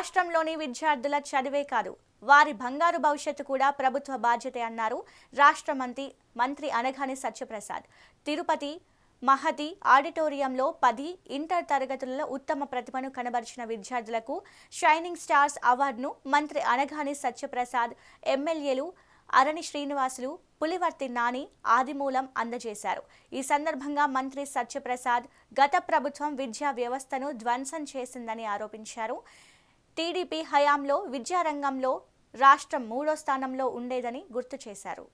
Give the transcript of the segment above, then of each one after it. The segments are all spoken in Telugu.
రాష్ట్రంలోని విద్యార్థుల చదివే కాదు వారి బంగారు భవిష్యత్తు కూడా ప్రభుత్వ బాధ్యతే అన్నారు రాష్ట్ర మంత్రి మంత్రి అనగాని సత్యప్రసాద్. తిరుపతి మహతి ఆడిటోరియంలో పది ఇంటర్ తరగతులలో ఉత్తమ ప్రతిభను కనబరిచిన విద్యార్థులకు షైనింగ్ స్టార్స్ అవార్డును మంత్రి అనగాని సత్యప్రసాద్ ఎమ్మెల్యేలు అరణి శ్రీనివాసులు పులివర్తి నాని ఆదిమూలం అందజేశారు. ఈ సందర్భంగా మంత్రి సత్యప్రసాద్ గత ప్రభుత్వం విద్యా వ్యవస్థను ధ్వంసం చేసిందని ఆరోపించారు. టీడీపీ హయాంలో విద్యారంగంలో రాష్ట్రం మూడో స్థానంలో ఉండేదని గుర్తు చేశారు.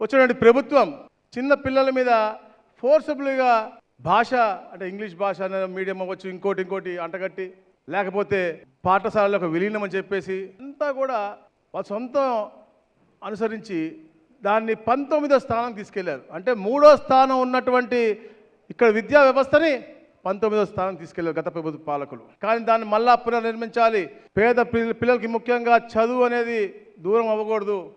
వచ్చినటువంటి ప్రభుత్వం చిన్న పిల్లల మీద ఫోర్సబుల్గా భాష అంటే ఇంగ్లీష్ భాష అనే మీడియం అవ్వచ్చు ఇంకోటి ఇంకోటి అంటగట్టి లేకపోతే పాఠశాలలకు విలీనం అని చెప్పేసి అంతా కూడా వాళ్ళ సొంతం అనుసరించి దాన్ని పంతొమ్మిదో స్థానం తీసుకెళ్ళారు. అంటే మూడో స్థానం ఉన్నటువంటి ఇక్కడ విద్యా వ్యవస్థని పంతొమ్మిదో స్థానం తీసుకెళ్ళారు గత ప్రభుత్వ పాలకులు. కానీ దాన్ని మళ్ళా పునర్నిర్మించాలి. పేద పిల్ల- పిల్లలకి ముఖ్యంగా చదువు అనేది దూరం అవ్వకూడదు.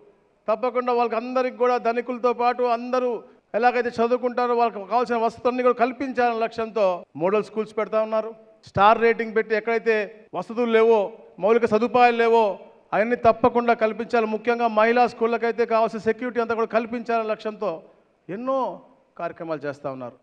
తప్పకుండా వాళ్ళకి అందరికి కూడా ధనికులతో పాటు అందరూ ఎలాగైతే చదువుకుంటారో వాళ్ళకి కావాల్సిన వసతులన్నీ కూడా కల్పించాలనే లక్ష్యంతో మోడల్ స్కూల్స్ పెడతా ఉన్నారు. స్టార్ రేటింగ్ పెట్టి ఎక్కడైతే వసతులు లేవో మౌలిక సదుపాయాలు లేవో అవన్నీ తప్పకుండా కల్పించాలి. ముఖ్యంగా మహిళా స్కూళ్ళకైతే కావాల్సిన సెక్యూరిటీ అంతా కూడా కల్పించాలనే లక్ష్యంతో ఎన్నో కార్యక్రమాలు చేస్తూ ఉన్నారు.